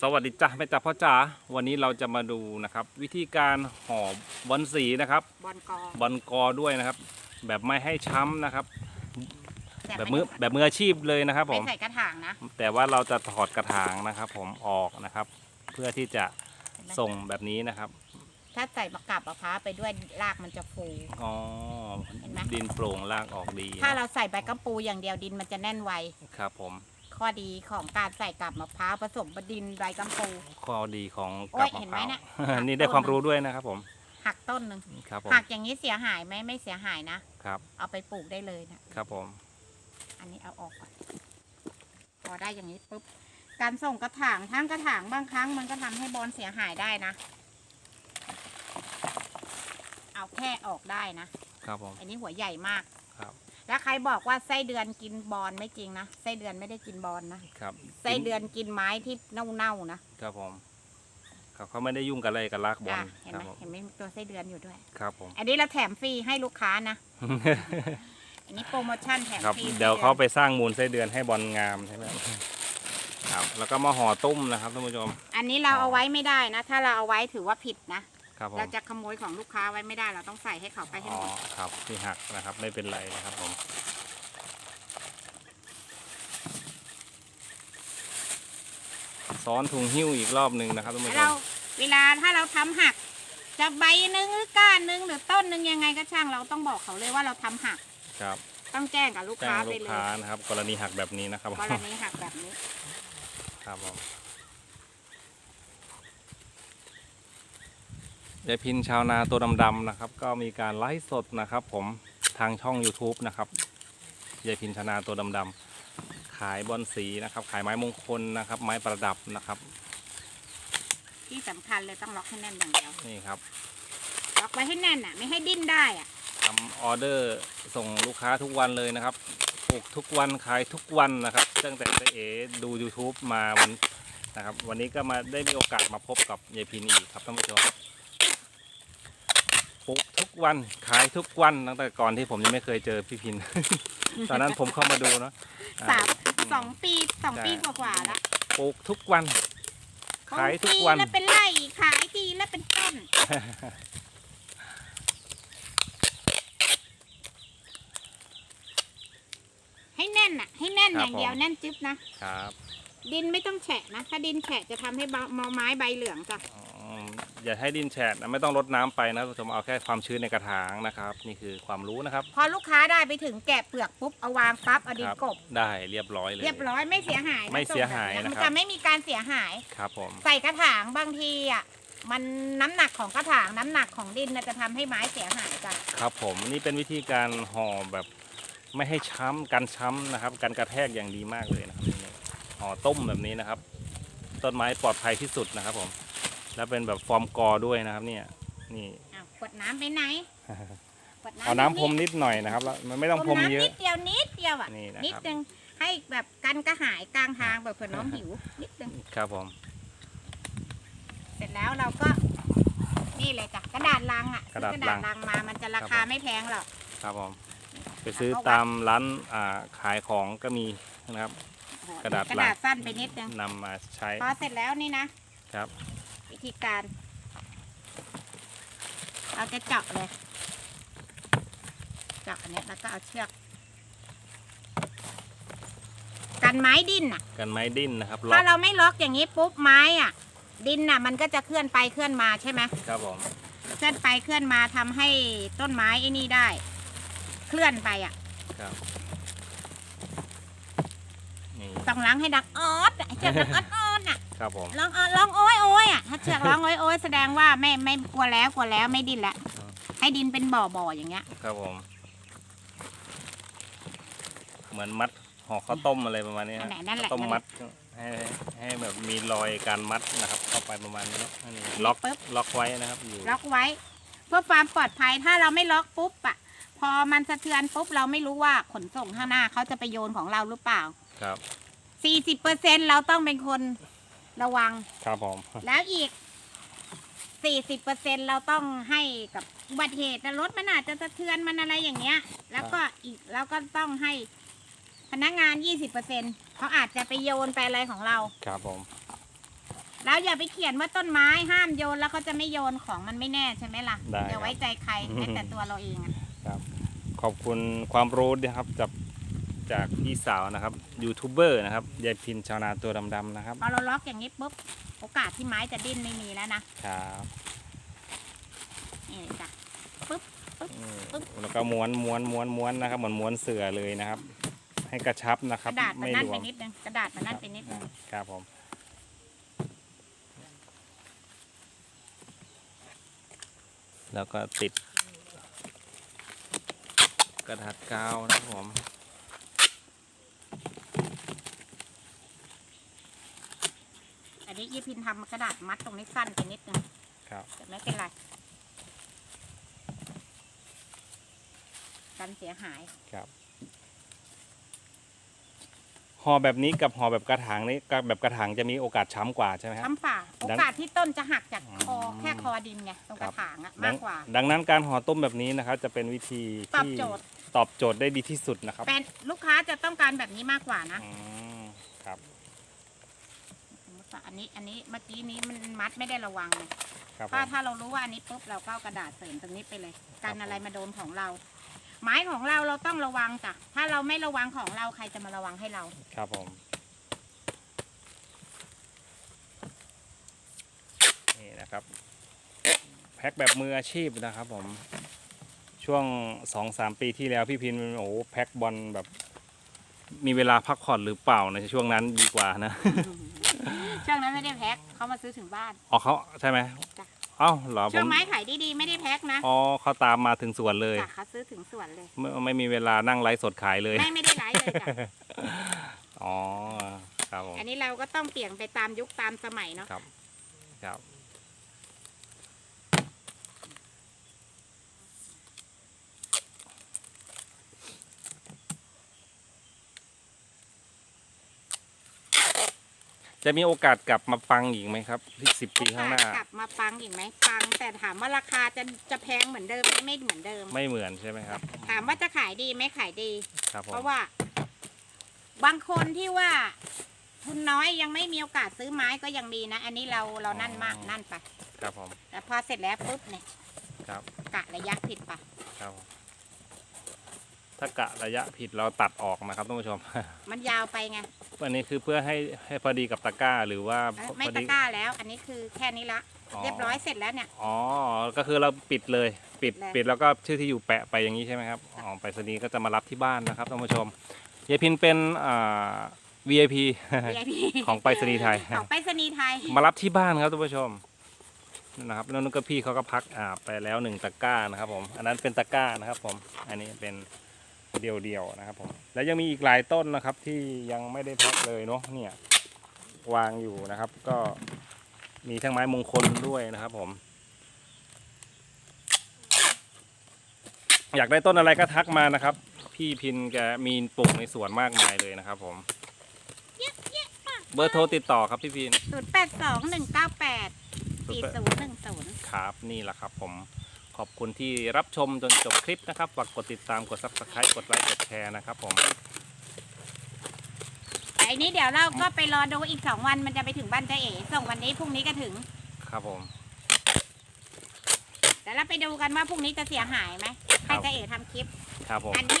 สวัสดีจ้าแม่จ๋าพ่อจ๋าวันนี้เราจะมาดูนะครับ วิธีการห่อบอลสีนะครับบอลกอบอลกอด้วยนะครับ แบบไม่ให้ช้ำนะครับแต่แบบไม่มือแบบมืออาชีพเลยนะครับผไม่ม ใส่กระถางนะแต่ว่าเราจะถอดกระถางนะครับ ผมออกนะครับ เพื่อที่จะส่งแบบนี้นะครับถ้าใส่มะกราบมะพร้าวไปด้วยรากมันจะฟู อ๋อเห็นไหม ดินโปร่งลากออกดีถ้าเราใส่ใบกระปูอย่างเดียวดินมันจะแน่นไว ครับผม ข้อดีของการใส่กับมะพร้าวผสมกับดินใบกำปูข้อดีของโอ้กับยมะเห็นพไหมร้าวเนี่ยนี่ได้ความรู้ด้วยนะครับผมหักต้นหนึ่งครับผมหักอย่างนี้เสียหายไหมไม่เสียหายนะ ครับเอาไปปลูกได้เลยนะ ครับผมอันนี้เอาออกก่อนพอได้อย่างนี้ปุ๊บ การส่งกระถางทั้งกระถางบางครั้งมันก็ทำให้บอลเสียหายได้นะ เอาแค่ออกได้นะ ครับผมอันนี้หัวใหญ่มากครับ แล้วใครบอกว่าไส้เดือนกินบอลไม่จริงนะไส้เดือนไม่ได้กินบอลนะครับไส้เดือนกินไม้ที่เน่าๆนะครับผมครับเขาไม่ได้ยุ่งกับอะไรกับลากบอลอะเห็นครัไหบมผมเห็นไหมตัวไส้เดือนอยู่ด้วย ครับผม อันนี้เราแถมฟรีให้ลูกค้านะ อันนี้โปรโมชั่นแถมครับฟรีเดี๋ยวไส้เขาไปสร้างมูลไส้เดือนให้บอลงามใช่ไหมครับแล้วก็มาห่อตุ้มนะครับท่านผู้ชม อันนี้เราอ๋อเอาไว้ไม่ได้นะ ถ้าเราเอาไว้ถือว่าผิดนะ ครับผมเราจะขโมยของลูกค้าไว้ไม่ได้เราต้องใส่ให้เขาไปให้อ๋อหมดครับที่หักนะครับไม่เป็นไรนะครับผมซ้อนถุงหิ้วอีกรอบหนึ่งนะครับท่านผู้ชแล้วเรามเวลาถ้าเราทำหัก จะใบหนึ่งหรือก้านหนึ่งหรือต้นหนึ่งยังไงก็ช่างเราต้องบอกเขาเลยว่าเราทำหักครับต้องแจ้งกับลูกแจ้ค้างไปลูกเลยค้านะครับ กรณีหักแบบนี้นะครับกรณีหักแบบนี้ ครับผม ยายพินชาวนาตัวดำๆนะครับ ก็มีการไลฟ์สดนะครับ ผมทางช่อง YouTube นะครับยายพินชาวนาตัวดำๆขายบอนสีนะครับ ขายไม้มงคลนะครับ ไม้ประดับนะครับ ที่สำคัญเลยต้องล็อกให้แน่นอย่างเดียว นี่ครับล็อกไว้ให้แน่นอะ ไม่ให้ดิ้นได้อะ ทำออเดอร์ส่งลูกค้าทุกวันเลยนะครับปลูกทุกวันขายทุกวันนะครับตั้งแต่เจ๊เอดู YouTube มาวันนะครับ วันนี้ก็มาได้มีโอกาสมาพบกับยายพินอีกครับท่านผู้ชม ปลูกทุกวันขายทุกวันตั้งแต่ก่อนที่ผมยังไม่เคยเจอพี่พิน ตอนนั้นผมเข้ามาดูเนาะอ่า สามสองปีสองใช่ ปีกว่าๆแล้วปลูกทุกวัน ขายทุกวันปีแล้วเป็นไร่ขายทีแล้วเป็นต้น ให้แน่นอะ ให้แน่นครับอย่างเดียวผม แน่นจึ๊บนะ ครับดินไม่ต้องแฉะนะ ถ้าดินแฉะจะทำให้ใบมอไม้ใบเหลืองจ้ะอ๋อ อย่าให้ดินแฉะนะไม่ต้องรดน้ำไปนะท่านผู้ชมเอาแค่ความชื้นในกระถางนะครับ นี่คือความรู้นะครับ พอลูกค้าได้ไปถึงแกะเปลือกปุ๊บเอาวางปั๊บเอาดินครับกบ ได้เรียบร้อยเลย เรียบร้อยไม่เสียหายนะไม่เสียหายส่งแบบนะครับ มันจะไม่มีการเสียหาย ครับผม ใส่กระถางบางทีอะมันน้ำหนักของกระถางน้ำหนักของดินน่ะจะทำให้ไม้เสียหายจ้ะครับผมนี่เป็นวิธีการห่อแบบไม่ให้ช้ำกันช้ำนะครับกันกระแทกอย่างดีมากเลยนะครับนี่ห่อต้มแบบนี้นะครับ ต้นไม้ปลอดภัยที่สุดนะครับผม แล้วเป็นแบบฟอร์มกอด้วยนะครับเนี่ยนี่ อ้าวขวดน้ำไปไหนขวดน้ำเอาน้ำพรมนิดหน่อยนะครับแล้วมันไม่ต้องพรมเยอะ นิดเดียวนิดเดียวอะนี่นะครับ นิดนึงให้แบบกันกระหายกลางทางแบบเผื่อน้องหิวนิดนึงครับผม เสร็จแล้วเราก็นี่เลยจ้ะกระดาษลังอะกระดาษซื้อกระดาษลังมามันจะราครัคาบผมไม่แพงหรอก ครับผม ไปซื้อตามร้านอ่าขายของก็มีนะครับโอ้โหกระดาษกระลังดาษสั้นไปนิดนึงนำมาใช้ พอเสร็จแล้วนี่นะครับวิ ธีการ เราจะเจาะเลย เจาะอันเนี้ยแล้วก็เอาเชือก กันไม้ดิ้นอะ กันไม้ดิ้นนะครับล็อถ้ากเราไม่ล็อกอย่างนี้ปุ๊บไม้อะ ดินอะ มันก็จะเคลื่อนไปเคลื่อนมาใช่ไหม ครับผมเคลื่อนไปเคลื่อนมาทำให้ต้นไม้ไอ้นี่ได้ เคลื่อนไปอะ ครับนี่ต้องล้างให้ดังออดอะเชือกดังออดออดอะ ครับผมร้องออดร้องโอ้ยโอ้ยอะถ้าเชือกร้องโอ้ยโอ้ยแสดงว่าไม่ไม่กลัวแล้วกลัวแล้วไม่ดิ้นแล้วอืมให้ดินเป็นบ่อบ่ออย่างเงี้ย ครับผม เหมือนมัดห่อข้าวต้มอะไรประมาณนี้นั่นฮะแหละนั่นแหละ ข้าวต้มนั่นแหมัละดให้ให้แบบมีรอยการมัดนะครับ เข้าไปประมาณนี้เนอะอันนี้ล็อกปึ๊บล็อกไว้นะครับอยู่ล็อกไว้ เพื่อความปลอดภัยถ้าเราไม่ล็อกปุ๊บอะ พอมันสะเทือนปุ๊บเราไม่รู้ว่าขนส่งข้างหน้าเขาจะไปโยนของเราหรือเปล่า ครับ 40เปอร์เซ็นเราต้องเป็นคน ระวัง ครับผม แล้วอีก 40เปอร์เซ็นเราต้องให้กับอุบัติเหตุนะรถมันอาจจะสะเทือนมันอะไรอย่างเงี้ย แล้วก็อีกแล้วก็ต้องให้พนักงาน 20เปอร์เซ็นเขาอาจจะไปโยนไปอะไรของเรา ครับผม แล้วอย่าไปเขียนว่าต้นไม้ห้ามโยนแล้วเขาจะไม่โยนของมันไม่แน่ใช่ไหมล่ะได้อย่าไว้ใจใครอืมให้แต่ตัวเราเองอะ ขอบคุณความรู้นะครับจาก จากพี่สาวนะครับยูทูบเบอร์นะครับยายพินชาวนาตัวดำๆนะครับพอเราล็อกอย่างนี้ปุ๊บโอกาสที่ไม้จะดิ้นไม่มีแล้วนะครับนี่จ้ะอืมแล้วก็ม้วนม้วนม้วนม้วนนะครับเหมือนม้วนเสือเลยนะครับ ให้กระชับนะคกรับระดาษมันไม่นั่นหลวไปมนิดนึงกระดาษมันนั่นไปนิดนึงครับผมแล้วก็ติด กระดาษกาวนะครับผม นนี้ยี่พินทำกระดาษมัดตรงนี้สั้นไปนิดนึงครับแต่ไม่เป็นไรกันเสียหายครับห่อแบบนี้กับห่อแบบกระถางนี้กับแบบกระถางจะมีโอกาสช้ำกว่าใช่ไหมครับช้ำฝ่าโอดังกาสที่ต้นจะหักจากคออืมแค่คอดินไงตรงกระถางอะดัมางกกว่า ดังนั้นการห่อต้มแบบนี้นะครับ จะเป็นวิธีตอบที่โจทย์ตอบโจทย์ได้ดีที่สุดนะครับเป็นลูกค้าจะต้องการแบบนี้มากกว่านะอืมครับ สมมติว่าอันนี้อันนี้เมื่อกี้นี้มันมัดไม่ได้ระวังไงครับผถ้าม ถ้าเรารู้ว่าอันนี้ปุ๊บเราก็เอากระดาษเสริมตรงนี้ไปเลยกันอะไรมาโดนของเรา ไม้ของเราเราต้องระวังจ้ะถ้าเราไม่ระวังของเราใครจะมาระวังให้เรา ครับผม นี่นะครับ แพ็คแบบมืออาชีพนะครับผม ช่วงสองสามปีที่แล้วพี่พินโอ้โหแพ็คบอลแบบ มีเวลาพักผ่อนหรือเปล่าในช่วงนั้นดีกว่านะ มาซื้อถึงบ้าน อ๋อเขาใช่ไหมจ้ะ เอ้าเหรอผช่วงมไม้ขายดีๆไม่ได้แพ็คนะอ๋อเขาตามมาถึงสวนเลยจ้ะเขาซื้อถึงสวนเลย ไม่ไม่มีเวลานั่งไลฟ์สดขายเลย ไม่ไม่ได้ไลฟ์เลยจ้ะ อ๋อครับผมอันนี้เราก็ต้องเปลี่ยนไปตามยุคตามสมัยเนาะ ครับ ครับ จะมีโอกาสกลับมาฟังอีกไหมครับที่สิบปีข้างหน้า กลับมาฟังอีกไหมฟังแต่ถามว่าราคาจะจะแพงเหมือนเดิมไหมไม่เหมือนเดิม ไม่เหมือนใช่ไหมครับ ถามว่าจะขายดีไหมขายดี ครับผมเพราะว่า บางคนที่ว่า ทุนน้อยยังไม่มีโอกาสซื้อไม้ก็ยังดีนะ อันนี้เราเรานั่นมากนั่นไปครับผมแต่พอเสร็จแล้วปุ๊บเนี่ยครับ กะระยะผิดปะครับผม ถ้ากะระยะผิดเราตัดออกนะครับท่านผู้ชม มันยาวไปไงอันนี้คือเพื่อให้ให้พอดีกับตะกร้าหรือว่าเอ้ยไม่พอตะดีกร้าแล้ว อันนี้คือแค่นี้ละอ๋อเรียบร้อยเสร็จแล้วเนี่ย อ๋อ ก็คือเราปิดเลย ปิดเลย ปิดแล้วก็ชื่อที่อยู่แปะไปอย่างนี้ใช่ไหมครับ อ๋อ ไปรษณีย์ก็จะมารับที่บ้านนะครับท่านผู้ชมยายพินเป็นอ่า VIP VIP ของไปรษณีย์ไทย ของไปรษณีย์ไทย มารับที่บ้านครับท่านผู้ชมนะครับแล้วนั่นก็พี่เขาก็พักอ่าไปแล้วหนึ่งตะกร้านะครับผม อันนั้นเป็นตะกร้านะครับผม อันนี้เป็น เดี่ยวๆนะครับผมแล้วยังมีอีกหลายต้นนะครับที่ยังไม่ได้แพ็คเลยเนาะเนี่ยวางอยู่นะครับ ก็มีทั้งไม้มงคลด้วยนะครับผม อยากได้ต้นอะไรก็ทักมานะครับ พี่พินแกมีปลูกในสวนมากมายเลยนะครับผม เบอร์โทรติดต่อครับพี่พิน ศูนย์แปดสองหนึ่งเก้าแปดสี่ศูนย์หนึ่งศูนย์ ครับนี่แหละครับผม ขอบคุณที่รับชมจนจบคลิปนะครับฝากกดติดตามกด subscribe กดไลค์กดแชร์นะครับผมไอ้นี้เดี๋ยวเราก็ไปรอดูอีกสองวันมันจะไปถึงบ้านเจ๊เอ๋ส่งวันนี้พรุ่งนี้ก็ถึง ครับผม แต่เราไปดูกันว่าพรุ่งนี้จะเสียหายไหมครัให้บ เจ๊เอ๋ทำคลิป ครับผมอันนี้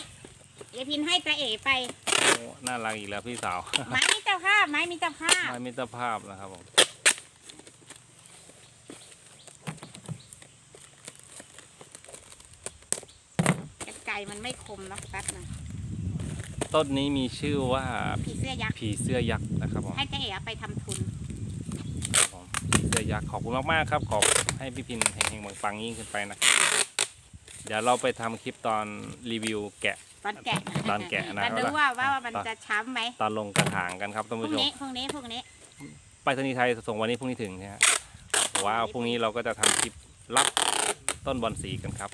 ยายพินให้เจ๊เอ๋ไปโอ้น่ารักอีกแล้วพี่สาวไม้มีเจ้าภาพไม้มีเจ้าภาพ ไม้มิตรภาพนะครับผม มันไม่คมเนาะแป๊บหนึงต้นนี้มีชื่อว่าผีเสื้อยักษ์ผีเสื้อยักษ์นะครับผมให้เจ๊เอ๋เอาไปทำทุน ครับผมผีเสื้อยักษ์ขอบคุณมากๆครับ ขอบให้พี่พินเฮงๆปังๆยิ่งขึ้นไปนะเดี๋ยวเราไปทำคลิปตอนรีวิวแกะ ตอนแกะตอนแกะนะจะดูว่าว่าตอนมันจะช้ำไหมตอนลงกระถางกันครับท่านพรุ่ผู้งชม นี้พรุ่งนี้พรุ่งนี้ ไปรษณีย์ไทยส่งวันนี้พรุ่งนี้ถึงใช่ไหมว้าวพรุ่งนี้เราก็จะทำคลิปรับต้นบอลสีกันครับ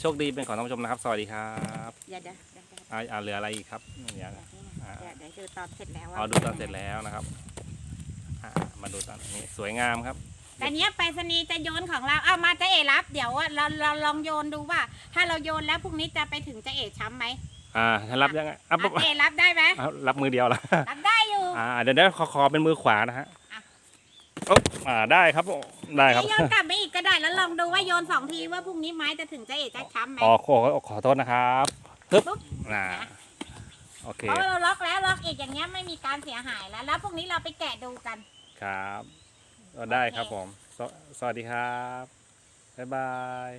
โชคดีเป็นของท่านผู้ชมนะครับ สวัสดีครับเดี๋ยวเดี๋ยวเดี๋ยวเดี๋ยวอ่าอ่าเหลืออะไรอีกครับเดี๋ยวเดี๋ยวเดี๋ยวเดี๋ยวดูตอนเสร็จแล้วว่าเอาดูตอนเสร็จแล้วนะครับอ่ามาดูตอนนี้สวยงามครับ แต่เนี้ยไปรษณีย์จะโยนของเราเอามาเจ๊เอ๋รับ เดี๋ยวว่าเราเราลองโยนดูว่า ถ้าเราโยนแล้วพรุ่งนี้จะไปถึงเจ๊เอ๋ช้ำไหมอ่าให้รับยังไงอะอะเจ๊เอ๋รับได้ไหมอะรับมือเดียวละรับได้อยู่อ่าเดี๋ยวเดี๋ยวขอขอเป็นมือขวานะฮะ อ๊บอ่าได้ครับได้ครับ โยนกลับไปอีกก็ได้แล้วลองดูว่าโยนสองทีว่าพรุ่งนี้ไม้จะถึงจะเอะจะช้ำไหมอ๋อขอขอโทษนะครับปึ๊บปุ๊บน่าโอเคเพราะว่าเราล็อกแล้วล็อกอีกอย่างเงี้ยไม่มีการเสียหายแล้ว แล้วพรุ่งนี้เราไปแกะดูกัน ครับก็ได้ครับผมสวสวัสดีครับ บ๊ายบาย